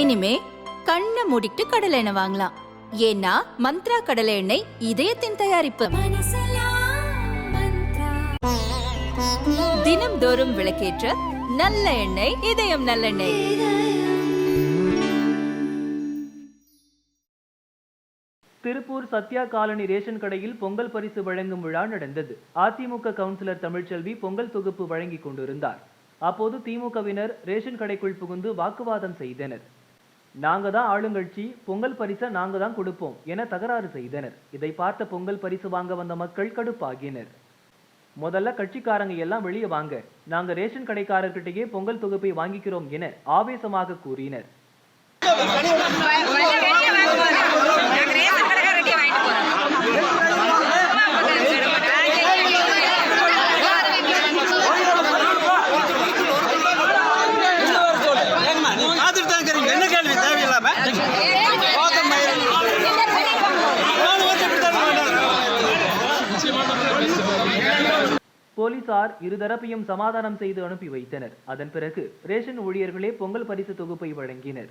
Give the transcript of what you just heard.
இனிமே கண்ணை மூடிட்டு கடலை எண்ணெய் வாங்கலாம். ஏன்னா மந்த்ரா கடலை எண்ணெய் இதயத்தின் தயாரிப்பு. தினம்தோறும் விளக்கேற்ற நல்ல எண்ணெய் இதயம் நல்லெண்ணெய் திருப்பூர் சத்யா காலனி ரேஷன் கடையில் பொங்கல் பரிசு வழங்கும் விழா நடந்தது. அதிமுக கவுன்சிலர் தமிழ்ச்செல்வி பொங்கல் தொகுப்பு வழங்கிக் கொண்டிருந்தார். அப்போது திமுகவினர் ரேஷன் கடைக்குள் புகுந்து வாக்குவாதம் செய்தனர். நாங்க தான் ஆளுங்கட்சி பொங்கல் பரிசை நாங்க தான் கொடுப்போம் என தகராறு செய்தனர். இதை பார்த்த பொங்கல் பரிசு வாங்க வந்த மக்கள் கடுப்பாகினர். முதல்ல கட்சிக்காரங்க எல்லாம் வெளியே வாங்க நாங்க ரேஷன் கடைக்காரர்கிட்டயே பொங்கல் தொகுப்பை வாங்கிக்கிறோம் என ஆவேசமாக கூறினர். போலீசார் இருதரப்பையும் சமாதானம் செய்து அனுப்பி வைத்தனர். அதன் பிறகு ரேஷன் ஊழியர்களே பொங்கல் பரிசு தொகுப்பை வழங்கினர்.